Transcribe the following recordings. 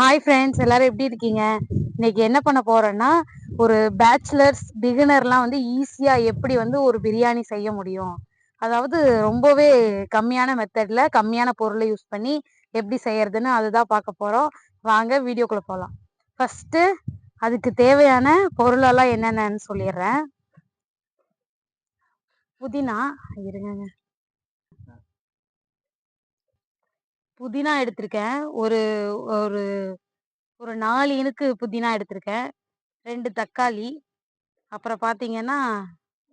Hi friends எல்லாரும் எப்படி இருக்கீங்க? இன்னைக்கு என்ன பண்ண போறேன்னா ஒரு பேச்சுலர்ஸ் பிகினர்லாம் வந்து ஈஸியா எப்படி வந்து ஒரு பிரியாணி செய்ய முடியும்? அதாவது ரொம்பவே கம்மியான மெத்தட்ல கம்மியான பொருளை யூஸ் பண்ணி எப்படி செய்யறதுன்னு அதுதான் பார்க்க போறோம். வாங்க வீடியோக்குள்ள போகலாம் ஃபர்ஸ்ட் அதுக்கு தேவையான பொருளெல்லாம் என்னென்னு சொல்லிடுறேன். புதினா இருங்க புதினா எடுத்திருக்கேன். ஒரு ஒரு ஒரு நாலு இனுக்கு புதினா எடுத்திருக்கேன். ரெண்டு தக்காளி. அப்புறம் பார்த்தீங்கன்னா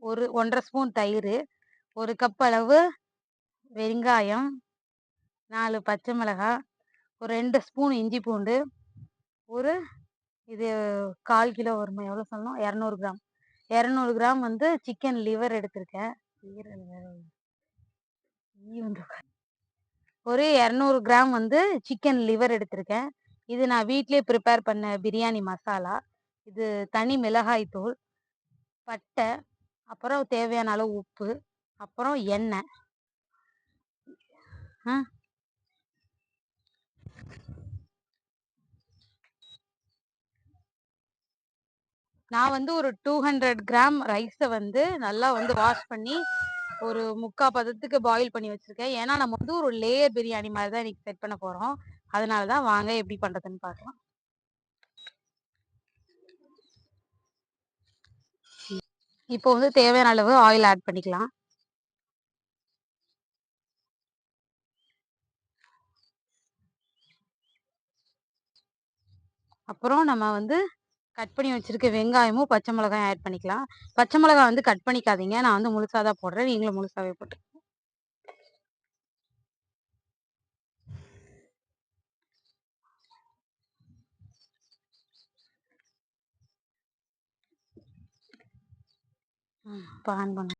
ஒரு ஒன்றரை ஸ்பூன் தயிர் ஒரு கப் அளவு வெங்காயம் நாலு பச்சை மிளகாய் ஒரு ரெண்டு ஸ்பூன் இஞ்சி பூண்டு ஒரு இது கால் கிலோ வருமா எவ்வளோ சொல்லணும்? இரநூறு கிராம். இரநூறு கிராம் வந்து சிக்கன் லிவர் எடுத்திருக்கேன். ஒரு இரநூறு கிராம் வந்து சிக்கன் லிவர் எடுத்திருக்கேன். இது நான் வீட்டிலே ப்ரிப்பேர் பண்ண பிரியாணி மசாலா. இது தனி மிளகாய் தூள் பட்டை அப்புறம் தேவையான அளவு உப்பு அப்புறம் எண்ணெய். நான் வந்து ஒரு டூ ஹண்ட்ரட் கிராம் ரைஸை வந்து நல்லா வந்து வாஷ் பண்ணி ஒரு முக்கா பதத்துக்கு பாயில் பண்ணி வச்சிருக்கேன். ஏன்னா நம்ம வந்து ஒரு லேயர் பிரியாணி மாதிரி தான் இன்னைக்கு செட் பண்ண போறோம். அதனால தான் வாங்க எப்படி பண்றதுன்னு பார்க்கலாம். இப்போ வந்து தேவையான அளவு ஆயில் ஆட் பண்ணிக்கலாம். அப்புறம் நம்ம வந்து கட் பண்ணி வச்சிருக்க வெங்காயமும் பச்சை மிளகாயும் ஆட் பண்ணிக்கலாம். பச்சை மிளகாய் வந்து கட் பண்ணிக்காதீங்க. நான் வந்து முழுசாக தான் போடுறேன். நீங்களும் முழுசாவே போட்டு பான் பண்ண